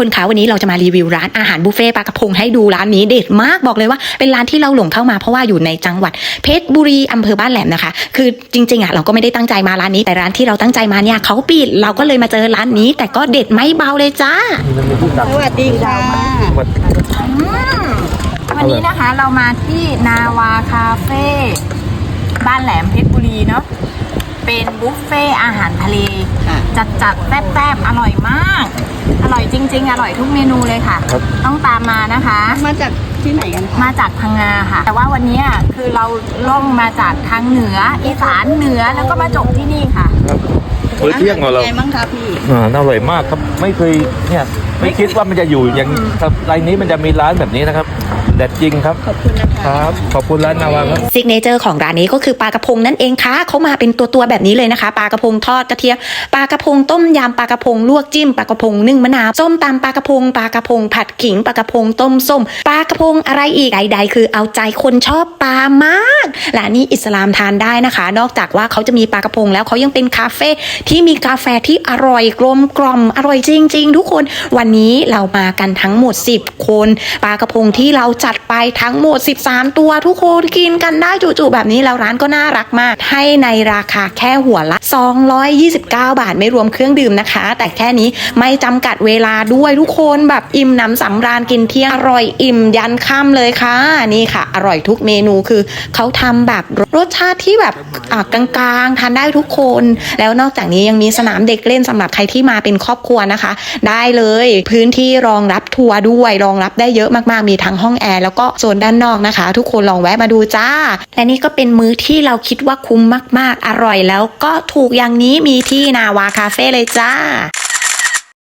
คนคะวันนี้เราจะมารีวิวร้านอาหารบุฟเฟ่ต์ปลากระพงให้ดูร้านนี้เด็ดมากบอกเลยว่า เป็นร้านที่เราหลงเข้ามาเพราะว่าอยู่ในจังหวัดเพชรบุรีอำเภอบ้านแหลมนะคะ คือจริงๆอะเราก็ไม่ได้ตั้งใจมาร้านนี้แต่ร้านที่เราตั้งใจมาเนี่ยเขาปิดเราก็เลยมาเจอร้านนี้ แต่ก็เด็ดไม่เบาเลยจ้ามันมีที่ตักสวัสดีค่ะวัดวันนี้นะคะเรามาที่นาวาคาเฟ่บ้านแหลมเพชรบุรีเนาะเป็นบุฟเฟ่อาหารทะเลจัดจัดๆแซ่บแบๆอร่อยมาก อร่อยจ ริงๆ อร่อยทุกเมนูเลยค่ะ ครับ ต้องตามมานะคะ มาจากที่ไหนกันคะมาจากพังงาค่ะ แต่ว่าวันนี้คือเราล่องมาจากทางเหนืออีสานเหนือแล้วก็มาจบที่นี่ค่ะ ครับมื้อเที่ยงของเรา ป็นไงบ้างคะพี่ อ่าอร่อยมากครับ ไม่เคยเนี่ย ไม่คิดว่ามันจะอยู่อย่างไรนี้มันจะมีร้านแบบนี้นะครับเด็ดจริงครับ ขอบคุณนะคะครับขอบคุณร้านนาวาครับซิกเนเจอร์ของร้านนี้ก็คือปลากระพงนั่นเองค่ะเขามาเป็นตัวตัวๆแบบนี้เลยนะคะปลากระพงทอดกระเทียมปลากระพงต้มยำปลากระพงลวกจิ้มปลากระพงนึ่งมะนาวส้มตำปลากระพงปลากระพงผัดขิงปลากระพงต้มส้มปลากระพงอะไรอีกใดๆคือเอาใจคนชอบปลามากร้านนี้อิสลามทานได้นะคะ นอกจากว่าเขาจะมีปลากระพงแล้วเขายังเป็นคาเฟ่ที่มีกาแฟที่อร่อยกลมกล่อมอร่อยจริง ๆ ทุกคนวันนี้เรามากันทั้งหมด 10 คนปลากระพงที่เราจัดไปทั้งหมด 13 ตัวทุกคนกินกันได้จุๆแบบนี้แล้วร้านก็น่ารักมาก ให้ในราคาแค่หัวละ 229 บาทไม่รวมเครื่องดื่มนะคะ แต่แค่นี้ไม่จำกัดเวลาด้วยทุกคนแบบอิ่มหนำสำราญกินเที่ยงอร่อยอิ่มยันค่ำเลยค่ะ นี่ค่ะ อร่อยทุกเมนูคือเขาทำแบบรสชาติที่แบบกลางๆทานได้ทุกคน แล้วนอกจากนี้ยังมีสนามเด็กเล่นสำหรับใครที่มาเป็นครอบครัวนะคะ ได้เลยพื้นที่รองรับทัวร์ด้วยรองรับได้เยอะมากๆ มีทั้งห้องแอร์แล้วก็โซนด้านนอกนะคะ ทุกคนลองแวะมาดูจ้า และนี่ก็เป็นมื้อที่เราคิดว่าคุ้มมากๆ อร่อยแล้วก็ถูกอย่างนี้มีที่นาวาคาเฟ่เลยจ้า